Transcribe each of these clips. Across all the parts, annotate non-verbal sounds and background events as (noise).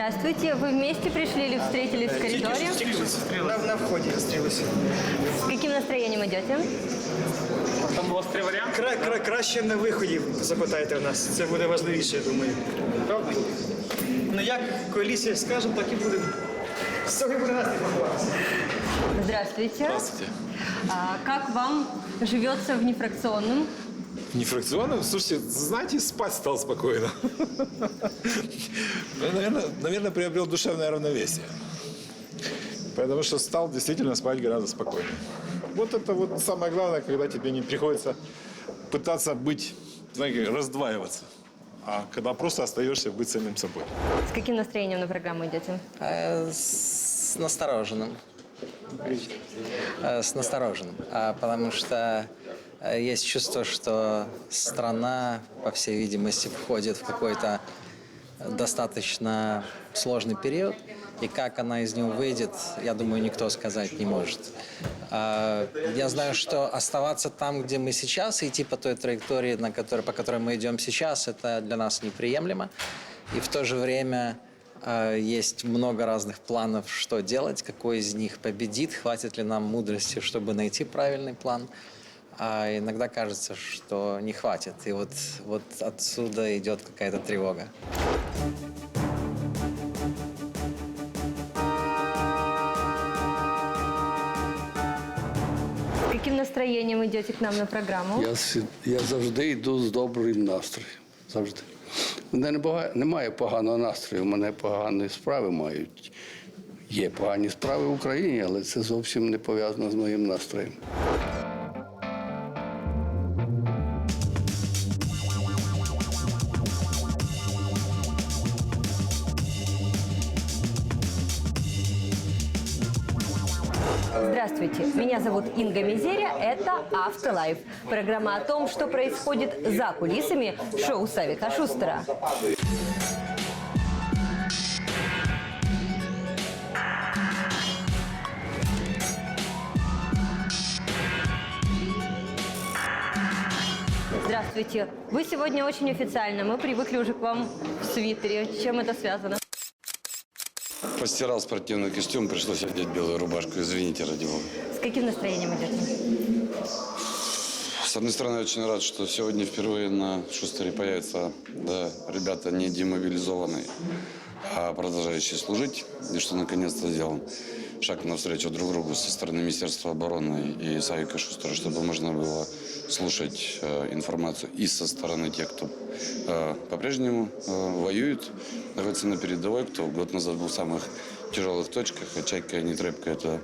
Здравствуйте. Вы вместе пришли или встретились в коридоре? На, на вході зустрілися. С каким настроением идете? Там у вас три варіанти. Кра, кра, краще на виході запитайте в нас. Це буде важливіше, я думаю. Правда? Ну як коаліція скаже, так і буде. Сьогодні буде настрій поховатися. Здравствуйте. Здравствуйте. А, как вам живется в нефракционном? Нефракционным? Слушайте, знаете, спать стал спокойно. Ну, наверное, наверное, приобрел душевное равновесие. Потому что стал действительно спать гораздо спокойнее. Вот это вот самое главное, когда тебе не приходится пытаться быть, знаете, раздваиваться. А когда просто остаешься быть самим собой. С каким настроением на программу идете? Э, С настороженным. Э, С настороженным. А, Потому что есть чувство, что страна, по всей видимости, входит в какой-то достаточно сложный период. И как она из него выйдет, я думаю, никто сказать не может. А, Я знаю, что оставаться там, где мы сейчас, идти по той траектории, на которой, по которой мы идем сейчас, это для нас неприемлемо. И в то же время э, есть много разных планов, что делать, какой из них победит, хватит ли нам мудрости, чтобы найти правильный план. А иногда кажется, что не хватит. И вот, вот отсюда идет какая-то тревога. С каким настроением идете к нам на программу? Я, всі- я завжди йду з добрим настроєм. Завжди. У мене не бага- немає поганого настрою, у мене погані справи мають. Є погані справи в Україні, але це зовсім не пов'язано з моїм настроєм. Здравствуйте, меня зовут Инга Мизеря, это Автолайф. Программа о том, что происходит за кулисами шоу Савика Шустера. Здравствуйте. Вы сегодня очень официально. Мы привыкли уже к вам в свитере. Чем это связано? Постирал спортивный костюм, пришлось одеть белую рубашку. Извините, ради бога. С каким настроением идете? С одной стороны, очень рад, что сегодня впервые на Шустере появятся да, ребята не демобилизованные, а продолжающие служить. И что наконец-то сделан шаг навстречу друг другу со стороны Министерства обороны и Савика Шустера, чтобы можно было слушать э, информацию и со стороны тех, кто э, по-прежнему э, воюет, находится на передовой, кто год назад был в самых тяжелых точках, а Чайка и Нетребка – это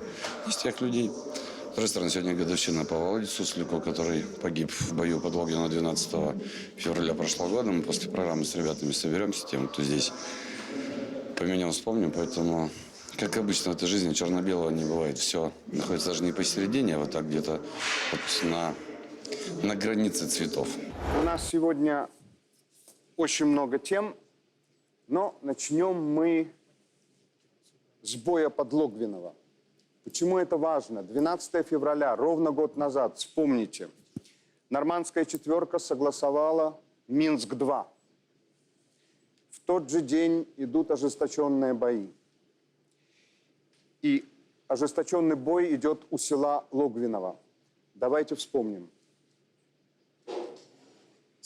из тех людей. С другой стороны, сегодня годовщина Володе Суслику, который погиб в бою под Логино 12 февраля прошлого года. Мы после программы с ребятами соберемся, тем, кто здесь поменял, вспомним. Поэтому, как обычно в этой жизни, черно-белого не бывает. Все находится даже не посередине, а вот так где-то вот на, на границе цветов. У нас сегодня очень много тем, но начнем мы с боя под Логвиново. Почему это важно? 12 февраля, ровно год назад, вспомните, нормандская четверка согласовала Минск-2. В тот же день идут ожесточенные бои. И ожесточенный бой идет у села Логвиново. Давайте вспомним.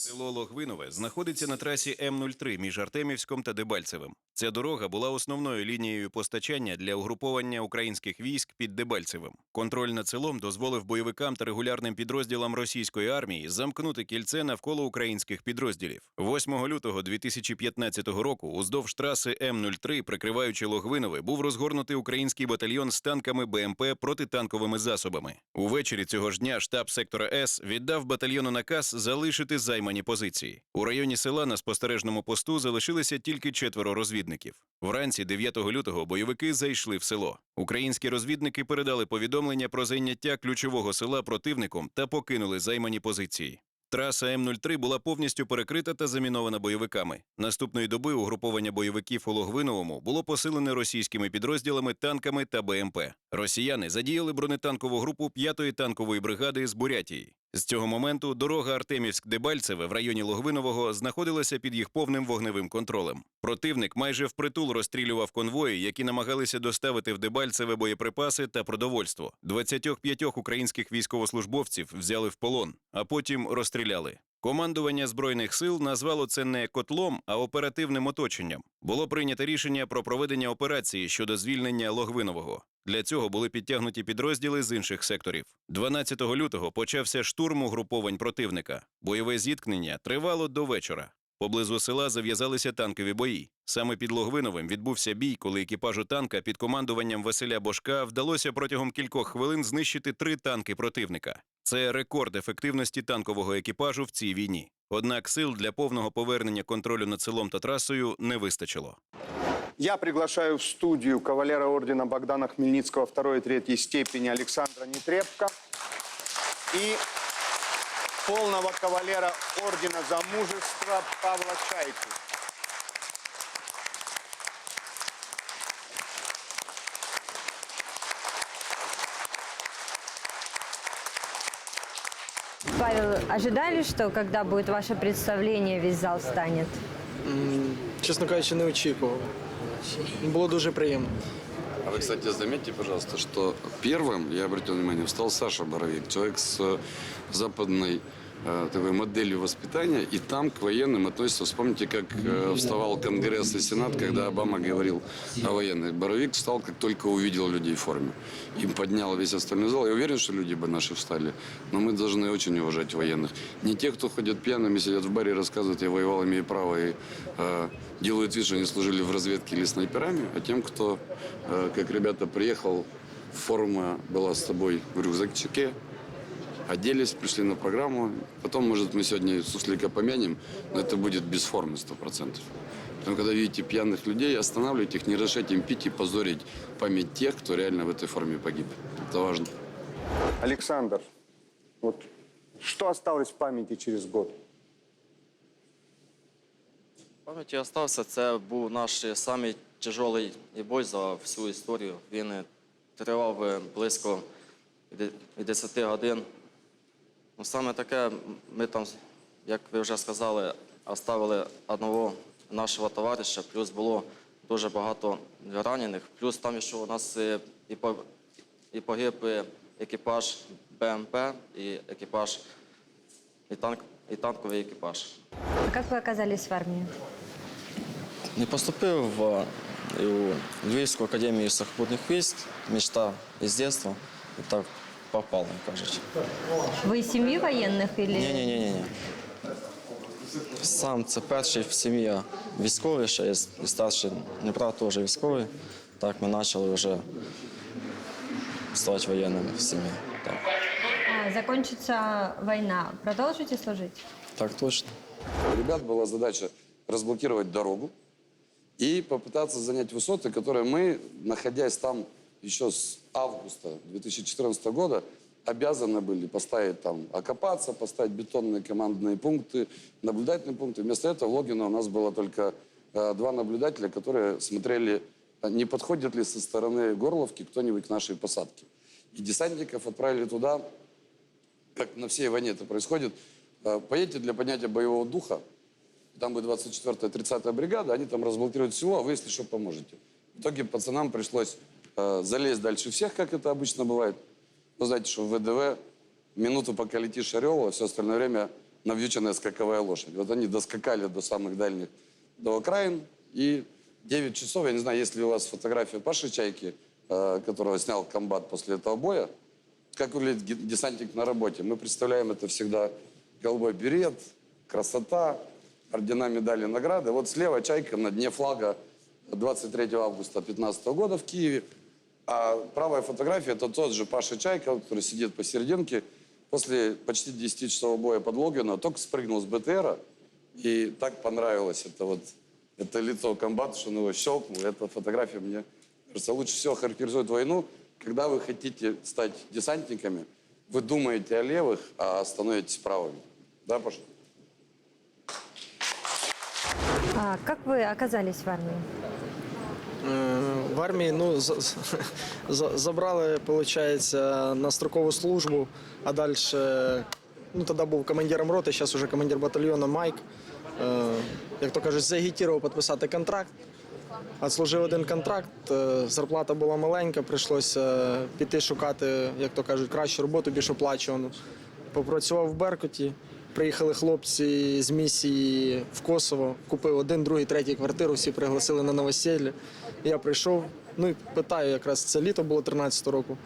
Село Логвинове знаходиться на трасі М-03 між Артемівськом та Дебальцевим. Ця дорога була основною лінією постачання для угруповання українських військ під Дебальцевим. Контроль над селом дозволив бойовикам та регулярним підрозділам російської армії замкнути кільце навколо українських підрозділів. 8 лютого 2015 року уздовж траси М-03, прикриваючи Логвинове, був розгорнутий український батальйон з танками БМП протитанковими засобами. Увечері цього ж дня штаб сектора С віддав батальйону наказ залишити займані позиції. У районі села на спостережному посту залишилися тільки четверо розвідників. Вранці 9 лютого бойовики зайшли в село. Українські розвідники передали повідомлення про зайняття ключового села противником та покинули займані позиції. Траса М-03 була повністю перекрита та замінована бойовиками. Наступної доби угруповання бойовиків у Логвиновому було посилене російськими підрозділами, танками та БМП. Росіяни задіяли бронетанкову групу 5-ї танкової бригади з Бурятії. З цього моменту дорога Артемівськ-Дебальцеве в районі Логвинового знаходилася під їх повним вогневим контролем. Противник майже впритул розстрілював конвої, які намагалися доставити в Дебальцеве боєприпаси та продовольство. 25 українських військовослужбовців взяли в полон, а потім розстріляли. Командування збройних сил назвало це не котлом, а оперативним оточенням. Було прийнято рішення про проведення операції щодо звільнення Логвинового. Для цього були підтягнуті підрозділи з інших секторів. 12 лютого почався штурм угруповань противника. Бойове зіткнення тривало до вечора. Поблизу села зав'язалися танкові бої. Саме під Логвиновим відбувся бій, коли екіпажу танка під командуванням Василя Бошка вдалося протягом кількох хвилин знищити три танки противника. Це рекорд ефективності танкового екіпажу в цій війні. Однак сил для повного повернення контролю над селом та трасою не вистачило. Я приглашаю в студию кавалера ордена Богдана Хмельницкого второй и третьей степени Александра Нетребко и полного кавалера ордена за мужество Павла Чайку. Павел, ожидали, что когда будет ваше представление, весь зал станет? Чесно кажучи, не очікував. Було дуже приємно. А вы, кстати, заметьте, пожалуйста, что первым, я обратил внимание, встал Саша Боровик, человек с э, западной такой моделью воспитания, и там к военным относится. Вспомните, как э, вставал Конгресс и Сенат, когда Обама говорил о военных. Боровик встал, как только увидел людей в форме. Им поднял весь остальной зал. Я уверен, что люди бы наши встали, но мы должны очень уважать военных. Не те, кто ходят пьяными, сидят в баре рассказывают, я воевал, имею право, и э, делают вид, что они служили в разведке или снайперами, а тем, кто, э, как ребята, приехал, форма была с тобой в рюкзачке, оделись, пришли на программу. Потом, может, мы сегодня суслика помянем, но это будет без формы 100%. Поэтому, когда видите пьяных людей, останавливайте их, не разрешайте им пить и позорить память тех, кто реально в этой форме погиб. Это важно. Александр, вот что осталось в памяти через год? В пам'яті остався. Це був наш самий тяжелий бой за всю історію. Він е, тривав е, близько де- 10 годин. Ну, саме таке, ми там, як ви вже сказали, оставили одного нашого товариша, плюс було дуже багато ранених. Плюс там ще у нас е, і, і погиб е, екіпаж БМП, і екіпаж, і, танк, і танковий екіпаж. А как вы оказались в армии? Не поступив в у Львівську академію сухопутних військ. Мечта із дитинства. І так попав, як кажуть. Вы из семьи военных или... Ні, ні, ні, ні, ні. Сам це перший в сім'ї я військовий, ще є і старший не брат теж військовий. Так ми почали вже ставати воєнними в сім'ї. Так, А, закончится война. Продолжите служить? так точно. У ребят была задача разблокировать дорогу и попытаться занять высоты, которые мы, находясь там еще с августа 2014 года, обязаны были поставить там, окопаться, поставить бетонные командные пункты, наблюдательные пункты. Вместо этого в Логино у нас было только э, два наблюдателя, которые смотрели, э, не подходит ли со стороны Горловки кто-нибудь к нашей посадке. И десантников отправили туда, как на всей войне это происходит, э, поедете для поднятия боевого духа, там будет 24-я, 30-я бригада, они там разблокируют село, а вы, если что, поможете. В итоге пацанам пришлось залезть дальше всех, как это обычно бывает. Вы знаете, что в ВДВ минуту пока летишь орел, а все остальное время навьюченная скаковая лошадь. Вот они доскакали до самых дальних, до окраин, и 9 часов, я не знаю, есть ли у вас фотография Паши Чайки, э, которого снял комбат после этого боя, как выглядит десантник на работе. Мы представляем это всегда голубой берет, красота, ордена, медали, награды. Вот слева чайка на дне флага 23 августа 2015 года в Киеве. А правая фотография – это тот же Паша Чайка, который сидит посерединке. После почти 10-часового боя под Логино только спрыгнул с БТРа. И так понравилось это вот это лицо комбата, что он его щелкнул. Эта фотография мне кажется лучше всего характеризует войну. Когда вы хотите стать десантниками, вы думаете о левых, а становитесь правыми. Да, Паша? А, как вы оказались в армии? Е, В армії ну, за- за- (laughs) забрали, виходить, на строкову службу, а далі Ну, тоді був командиром роти, зараз вже командир батальйону Майк. Е, як то кажуть, загітірував підписати контракт. Отслужив один контракт, е, зарплата була маленька, прийшлося піти шукати, як то кажуть, кращу роботу, більш оплачувану. Попрацював в Беркуті. Приїхали хлопці з місії в Косово, купив один, другий, третій квартиру, всі пригласили на новосілля. Я прийшов, ну і питаю, якраз це літо було 13-го року.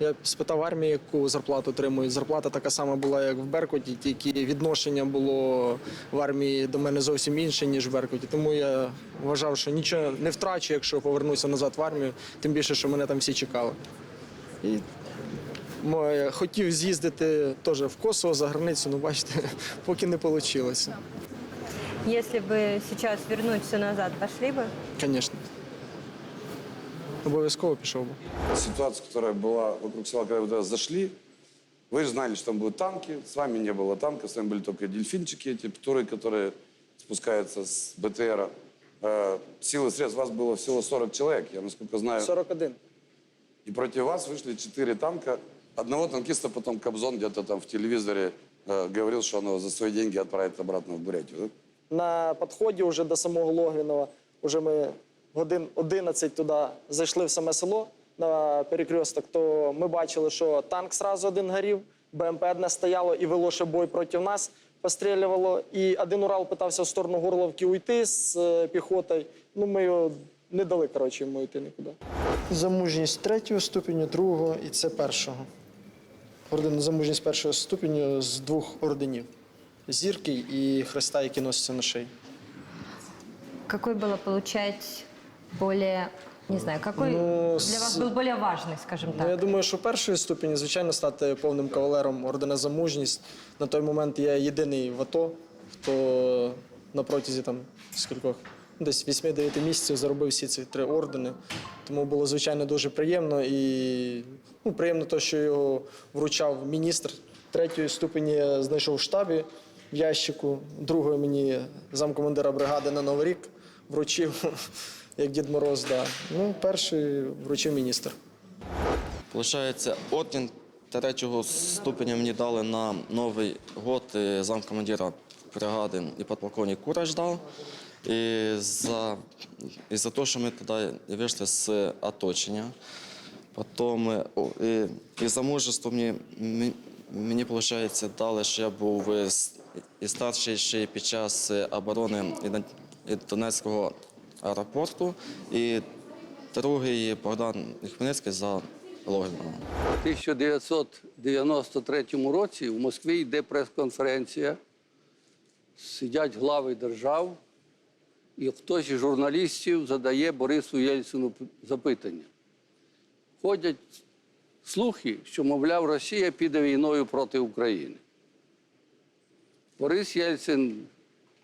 Я спитав армії, яку зарплату отримують. Зарплата така сама була, як в Беркуті, тільки відношення було в армії до мене зовсім інше, ніж в Беркуті. Тому я вважав, що нічого не втрачу, якщо повернуся назад в армію, тим більше, що мене там всі чекали. І хотів з'їздити теж в Косово за границю, ну бачите, (laughs) поки не вийшло. Если бы сейчас вернуть все назад, пошли бы? Звісно. Обов'язково пішов би. Ситуация, которая была вокруг села, когда вы туда зашли, вы же знали, что там будут танки, с вами не было танков, с вами были только дельфинчики эти, которые, которые спускаются с БТРа. Э, Силы средств, вас было всего 40 человек, я насколько знаю. 41. И против вас вышли четыре танка. Одного танкиста потом Кобзон где-то там в телевизоре э, говорил, что он его за свои деньги отправит обратно в Бурятию. да? На підході вже до самого Логвінова, вже ми годин 11 туди зайшли в саме село на перекресток, то ми бачили, що танк сразу один горів, БМП одне стояло і вело ще бой проти нас, пострілювало. І один Урал питався в сторону Горловки уйти з е, піхотою. Ну, ми його не дали, коротше, йому йти нікуди. За мужність третього ступеню, другого і це першого Орден за мужність першого ступеню з двох орденів. Зірки і хреста, які носяться на шиї. Какой было получать более, не знаю, какой Ну, для с- вас был более важный, скажем Ну, я так? думаю, що першої ступені, звичайно, стати повним кавалером ордена за мужність. На той момент я єдиний в АТО, хто на протязі там скількох, десь 8-9 місяців заробив всі ці три ордени. Тому було, звичайно, дуже приємно. І ну, приємно те, що його вручав міністр. Третьої ступені знайшов в штабі в ящику, другої мені замкомандира бригади на Новий рік вручив, (laughs) як Дід Мороз. Да. Ну, перший вручив міністр. Получається, орден третього ступеня мені дали на Новий год е, замкомандира бригади і підполковник Кураж дав. І за, і за те, що ми тоді вийшли з оточення. Потім е, і, і за мужество мені, мені, виходить, дали, що я був і старший ще під час оборони Донецького аеропорту. І другий Богдан Хмельницький за Логіном. У 1993 році в Москві йде прес-конференція, сидять глави держав, і хтось із журналістів задає Борису Єльцину запитання. Ходять слухи, що, мовляв, Росія піде війною проти України. Борис Єльцин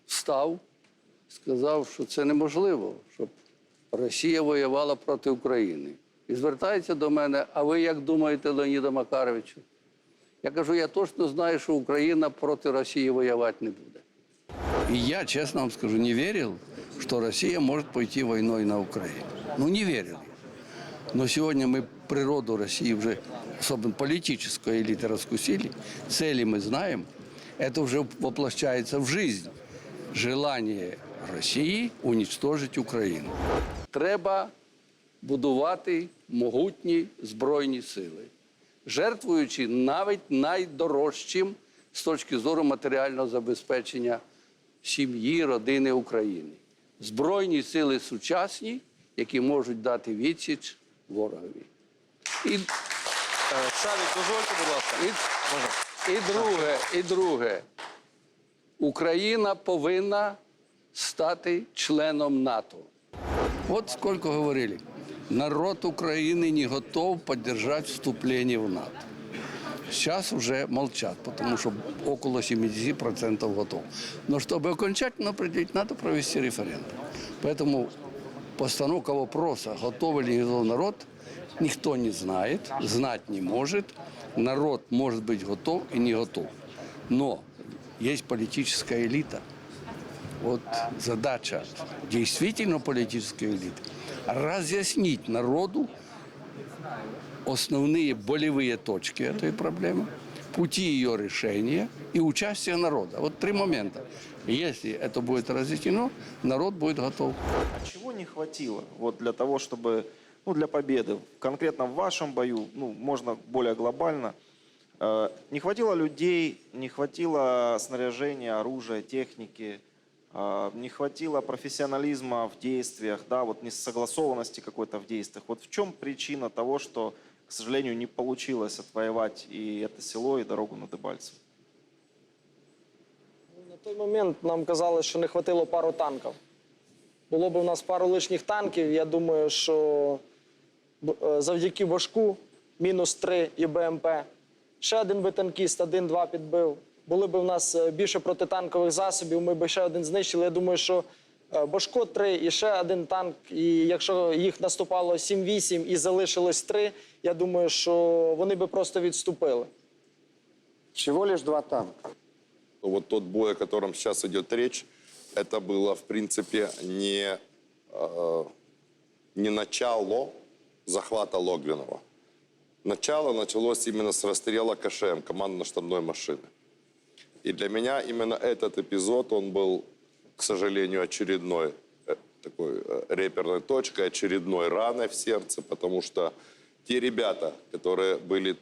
встав, сказав, що це неможливо, щоб Росія воювала проти України. І звертається до мене, а ви як думаєте, Леоніда Макаровичу? Я кажу, я точно знаю, що Україна проти Росії воювати не буде. І я, чесно вам скажу, не вірив, що Росія може пойти війною на Україну. Ну, не вірив. Но сегодня мы природу России уже, особенно политической элиты, раскусили. Цели мы знаем. Это уже воплощается в жизнь. Желание Росії уничтожить Україну. Треба будувати могутні збройні сили, жертвуючи навіть найдорожчим з точки зору матеріального забезпечення сім'ї, родини України. Збройні сили сучасні, які можуть дати відсіч ворогові. І, Савік, дозвольте, будь ласка. і, і друге, і друге. Україна повинна стати членом НАТО. Вот сколько говорили. Народ Украины не готов поддержать вступление в НАТО. Сейчас уже молчат, потому что около 70% готов. Но чтобы окончательно определить, надо провести референдум. Поэтому постановка вопроса, готов ли готов народ, никто не знает, знать не может. Народ может быть готов и не готов. Но есть политическая элита. Вот задача действительно политической элиты разъяснить народу основные болевые точки этой проблемы, пути ее решения и участие народа. Вот три момента. Если это будет разъяснено, народ будет готов. А чего не хватило вот для того, чтобы, ну, для победы, конкретно в вашем бою, ну, можно более глобально, э, не хватило людей, не хватило снаряжения, оружия, техники, э, не хватило профессионализма в действиях, да, вот несогласованности какой-то в действиях. Вот в чем причина того, что, к сожалению, не получилось отвоевать и это село, и дорогу на Дебальцево? На той момент нам казали, що не хватило пару танків. Було б у нас пару лишніх танків. Я думаю, що е, завдяки важку мінус 3 і БМП. Ще один би танкіст, один-два підбив. Були б у нас е, більше протитанкових засобів, ми б ще один знищили. Я думаю, що е, Башко 3 і ще один танк. І якщо їх наступало 7-8 і залишилось 3, я думаю, що вони би просто відступили. Всего лишь два танка. Вот тот бой, о котором сейчас идет речь, это было, в принципе, не, э, не начало захвата Логвинова. Начало началось именно с расстрела КШМ, командно-штабной машины. И для меня именно этот эпизод, он был, к сожалению, очередной э, такой э, реперной точкой, очередной раной в сердце, потому что те ребята, которые были...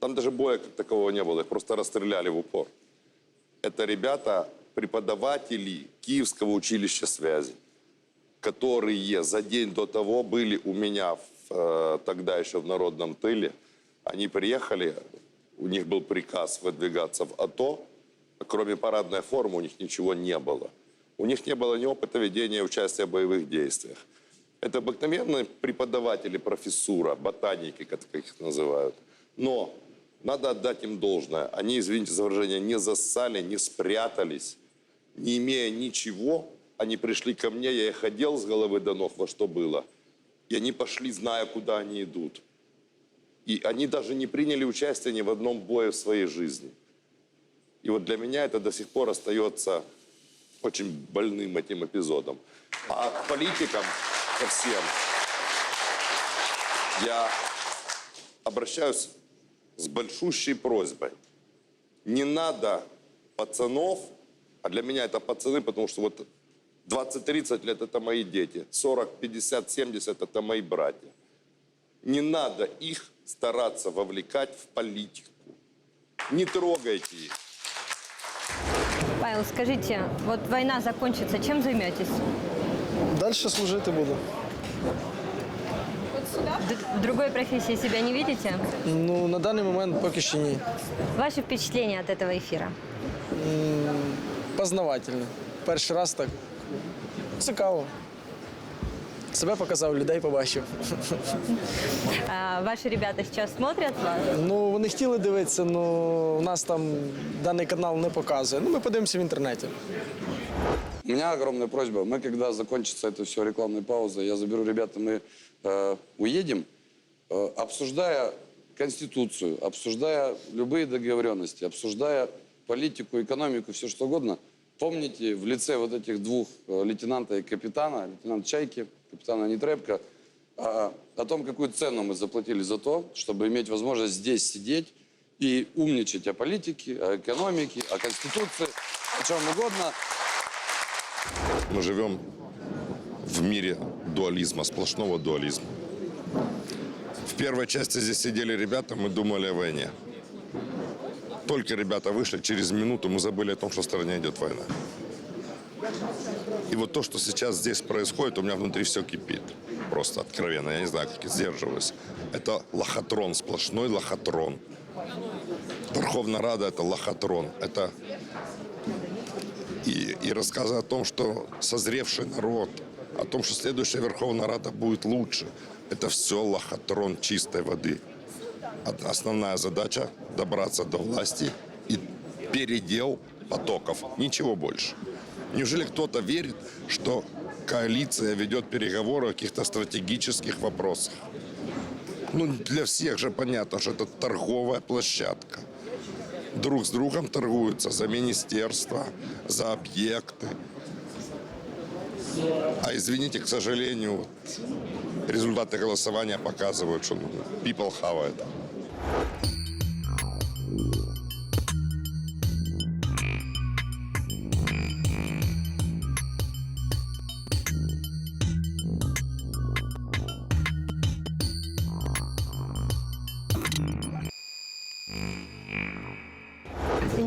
Там даже боя как такового не было, их просто расстреляли в упор это ребята, преподаватели Киевского училища связи, которые за день до того были у меня в, э, тогда еще в народном тыле. Они приехали, у них был приказ выдвигаться в АТО, а кроме парадной формы у них ничего не было. У них не было ни опыта ведения участия в боевых действиях. Это обыкновенные преподаватели, профессура, ботаники, как их называют. Но надо отдать им должное. Они, извините за выражение, не зассали, не спрятались. Не имея ничего, они пришли ко мне, я их одел с головы до ног во что было. И они пошли, зная, куда они идут. И они даже не приняли участие ни в одном бое в своей жизни. И вот для меня это до сих пор остается очень больным этим эпизодом. А политикам, ко всем, я обращаюсь с большущей просьбой. Не надо пацанов, а для меня это пацаны, потому что вот 20-30 лет это мои дети, 40, 50, 70 это мои братья. Не надо их стараться вовлекать в политику. Не трогайте их. Павел, скажите, вот война закончится, чем займетесь? Далі служити буду. Д- в другой профессии себя не видите? Ну, на даний момент поки що ні. Ваши впечатления от этого эфира? Познавательно. Перший раз так. Цікаво. Себе показав, людей побачив. А, ваши ребята сейчас смотрят вас? Ну, вони хотіли дивитися, але у нас там даний канал не показує. Ну, ми подивимося в інтернеті. У меня огромная просьба. Мы, когда закончится это все рекламной пауза, я заберу ребят, и мы э, уедем, э, обсуждая Конституцию, обсуждая любые договоренности, обсуждая политику, экономику, все что угодно, помните в лице вот этих двух э, лейтенанта и капитана, лейтенант Чайки, капитана Нетребко, а, о том, какую цену мы заплатили за то, чтобы иметь возможность здесь сидеть и умничать о политике, о экономике, о Конституции, о чем угодно. Мы живем в мире дуализма, сплошного дуализма. В первой части здесь сидели ребята, мы думали о войне. Только ребята вышли, через минуту мы забыли о том, что в стране идет война. И вот то, что сейчас здесь происходит, у меня внутри все кипит. Просто откровенно, я не знаю, как я сдерживаюсь. Это лохотрон, сплошной лохотрон. Верховная Рада – это лохотрон. Это и, и рассказы о том, что созревший народ, о том, что следующая Верховная Рада будет лучше, это все лохотрон чистой воды. Од- Основная задача – добраться до власти и передел потоков. Ничего больше. Неужели кто-то верит, что коалиция ведет переговоры о каких-то стратегических вопросах? Ну, для всех же понятно, что это торговая площадка друг с другом торгуются за министерства, за объекты. А извините, к сожалению, результаты голосования показывают, что ну, people have it.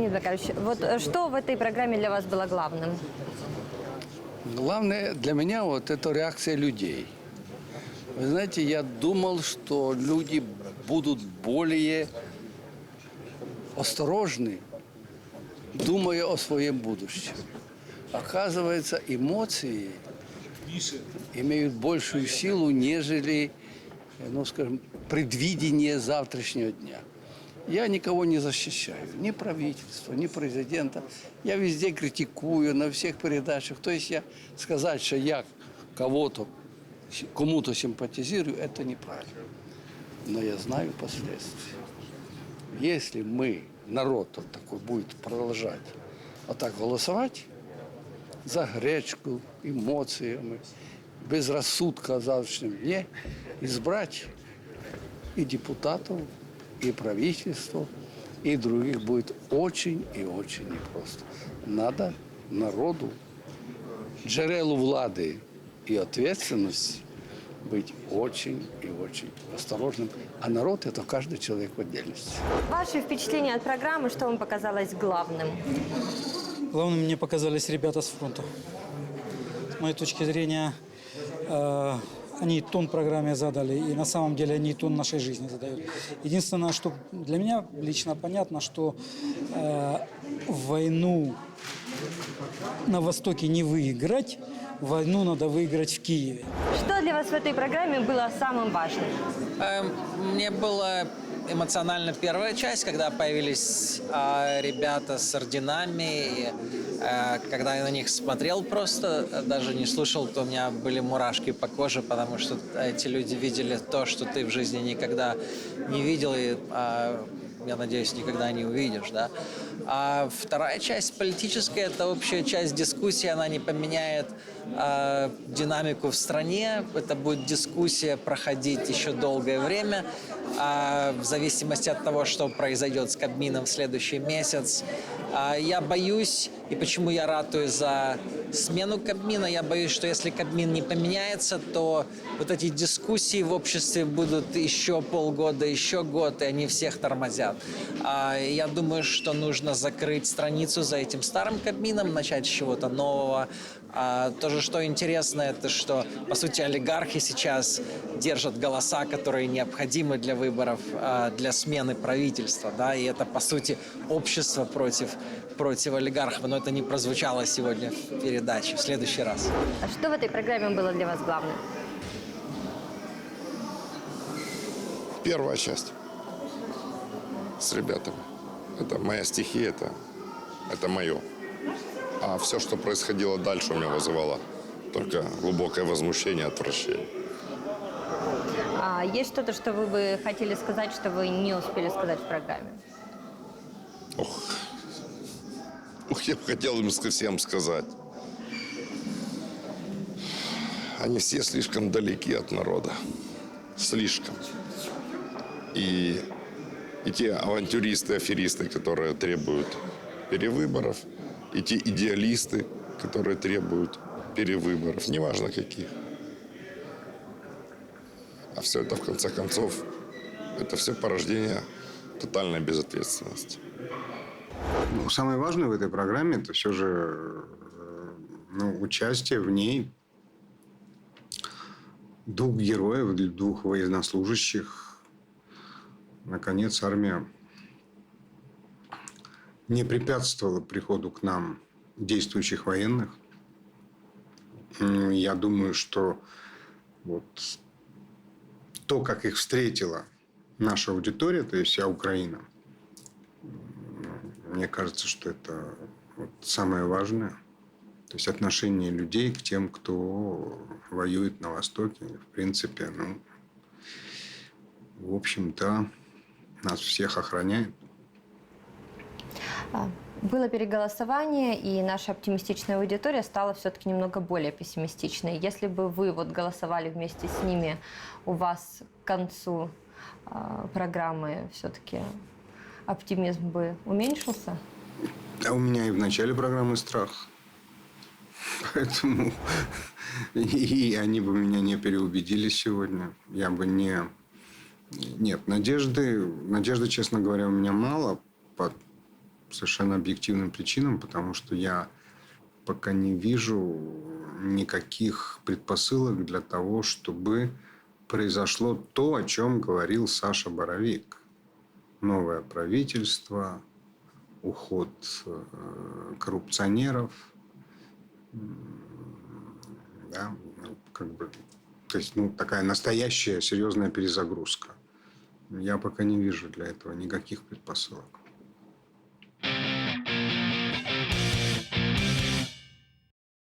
Леонид Макарович, вот э, что в этой программе для вас было главным? Главное для меня вот это реакция людей. Вы знаете, я думал, что люди будут более осторожны, думая о своем будущем. Оказывается, эмоции имеют большую силу, нежели, ну, скажем, предвидение завтрашнего дня. Я никого не защищаю, ни правительства, ни президента. Я везде критикую, на всех передачах. То есть я сказать, что я кого-то, кому-то симпатизирую, это неправильно. Но я знаю последствия. Если мы, народ вот такой, будет продолжать вот так голосовать за гречку, эмоциями, без рассудка завтрашнем дне, избрать и депутатов, и правительство, и других будет очень и очень непросто. Надо народу, джерелу влади и ответственности быть очень и очень осторожным. А народ – это каждый человек в отдельности. Ваши впечатления от программы, что вам показалось главным? Главным мне показались ребята с фронта. С моей точки зрения, э, они тон программе задали, и на самом деле они тон нашей жизни задают. Единственное, что для меня лично понятно, что э, войну на Востоке не выиграть, войну надо выиграть в Киеве. Что для вас в этой программе было самым важным? Эм, Мне была эмоционально первая часть, когда появились а, ребята с орденами. И, э, когда я на них смотрел просто, э, даже не слушал, то у меня были мурашки по коже, потому что эти люди видели то, что ты в жизни никогда не видел. И, а, я надеюсь, никогда не увидишь, да. А вторая часть политическая, это общая часть дискуссии, она не поменяет а, динамику в стране, это будет дискуссия проходить еще долгое время, а, в зависимости от того, что произойдет с Кабмином в следующий месяц. А, я боюсь, и почему я ратую за смену Кабмина, я боюсь, что если Кабмин не поменяется, то вот эти дискуссии в обществе будут еще полгода, еще год, и они всех тормозят. А, я думаю, что нужно закрыть страницу за этим старым Кабмином, начать с чего-то нового. А, тоже, что интересно, это что, по сути, олигархи сейчас держат голоса, которые необходимы для выборов, а, для смены правительства, да, и это, по сути, общество против, против олигархов, но это не прозвучало сегодня в передаче, в следующий раз. А что в этой программе было для вас главным? Первая часть с ребятами. Это моя стихия, это, это мое. А все, что происходило дальше, у меня вызывало только глубокое возмущение, отвращение. А есть что-то, что вы бы хотели сказать, что вы не успели сказать в программе? Ох, Ух, я бы хотел им всем сказать. Они все слишком далеки от народа. Слишком. И, и те авантюристы, аферисты, которые требуют перевыборов, и те идеалисты, которые требуют перевыборов, неважно каких. А все это, в конце концов, это все порождение тотальной безответственности. Ну, самое важное в этой программе это все же э, ну, участие в ней двух героев, двух военнослужащих. Наконец, армия не препятствовала приходу к нам действующих военных. Я думаю, что вот то, как их встретила наша аудитория, то есть вся Украина, мне кажется, что это вот самое важное. То есть отношение людей к тем, кто воюет на Востоке. В принципе, ну, в общем-то, нас всех охраняет. А, Было переголосование, и наша оптимистичная аудитория стала все-таки немного более пессимистичной. Если бы вы вот голосовали вместе с ними, у вас к концу а, программы все-таки оптимизм бы уменьшился? А у меня и в начале программы страх. Поэтому (laughs) и они бы меня не переубедили сегодня. Я бы не... Нет, надежды, надежды, честно говоря, у меня мало совершенно объективным причинам, потому что я пока не вижу никаких предпосылок для того, чтобы произошло то, о чем говорил Саша Боровик. Новое правительство, уход э, коррупционеров, да, ну, как бы, то есть, ну, такая настоящая серьезная перезагрузка. Я пока не вижу для этого никаких предпосылок.